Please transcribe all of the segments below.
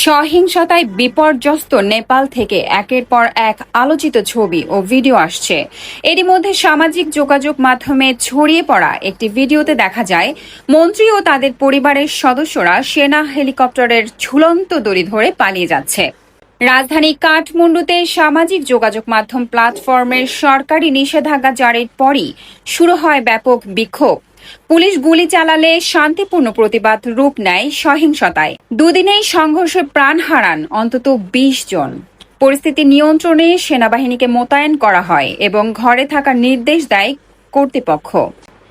সহিংসতায় বিপর্যস্ত নেপাল থেকে একের পর এক আলোচিত ছবি ও ভিডিও আসছে। এরই মধ্যে সামাজিক যোগাযোগ মাধ্যমে ছড়িয়ে পড়া একটি ভিডিওতে দেখা যায়, মন্ত্রী ও তাদের পরিবারের সদস্যরা সেনা হেলিকপ্টারের ঝুলন্ত দড়ি ধরে পালিয়ে যাচ্ছে। রাজধানী কাঠমান্ডুতে সামাজিক যোগাযোগ মাধ্যম প্ল্যাটফর্মের সরকারি নিষেধাজ্ঞা জারির পরই শুরু হয় ব্যাপক বিক্ষোভ। পুলিশ গুলি চালালে শান্তিপূর্ণ প্রতিবাদ রূপ নেয় সহিংসতায়। দুদিনেই সংঘর্ষে প্রাণ হারান অন্তত বিশ জন। পরিস্থিতি নিয়ন্ত্রণে সেনাবাহিনীকে মোতায়েন করা হয় এবং ঘরে থাকার নির্দেশ দেয় কর্তৃপক্ষ।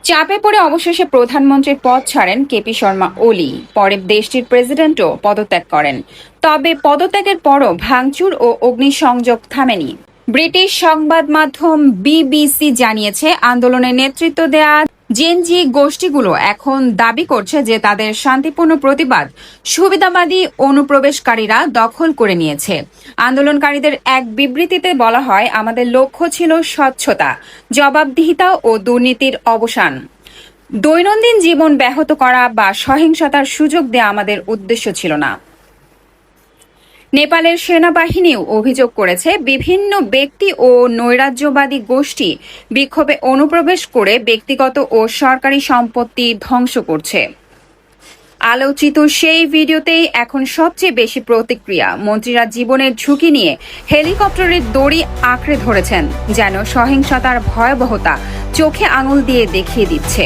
চাপে পড়ে অবশেষে প্রধানমন্ত্রীর পদ ছাড়েন কেপি শর্মা ওলি। পরে দেশটির প্রেসিডেন্টও পদত্যাগ করেন। তবে পদত্যাগের পরও ভাঙচুর ও অগ্নিসংযোগ থামেনি। ব্রিটিশ সংবাদ মাধ্যম বিবিসি জানিয়েছে আন্দোলনের নেতৃত্ব দেয়া জেনজি গোষ্ঠীগুলো এখন দাবি করছে যে তাদের শান্তিপূর্ণ প্রতিবাদ সুবিধাবাদী অনুপ্রবেশকারীরা দখল করে নিয়েছে। আন্দোলনকারীদের এক বিবৃতিতে বলা হয়, আমাদের লক্ষ্য ছিল স্বচ্ছতা, জবাবদিহিতা ও দুর্নীতির অবসান। দৈনন্দিন জীবন ব্যাহত করা বা সহিংসতার সুযোগ দেওয়া আমাদের উদ্দেশ্য ছিল না। নেপালের সেনাবাহিনীও অভিযোগ করেছে, বিভিন্ন ব্যক্তি ও নৈরাজ্যবাদী গোষ্ঠী বিক্ষোভে অনুপ্রবেশ করে ব্যক্তিগত ও সরকারি সম্পত্তি ধ্বংস করছে। আলোচিত সেই ভিডিওতেই এখন সবচেয়ে বেশি প্রতিক্রিয়া, মন্ত্রীরা জীবনের ঝুঁকি নিয়ে হেলিকপ্টারের দড়ি আঁকড়ে ধরেছেন, যেন সহিংসতার ভয়াবহতা চোখে আঙুল দিয়ে দেখিয়ে দিচ্ছে।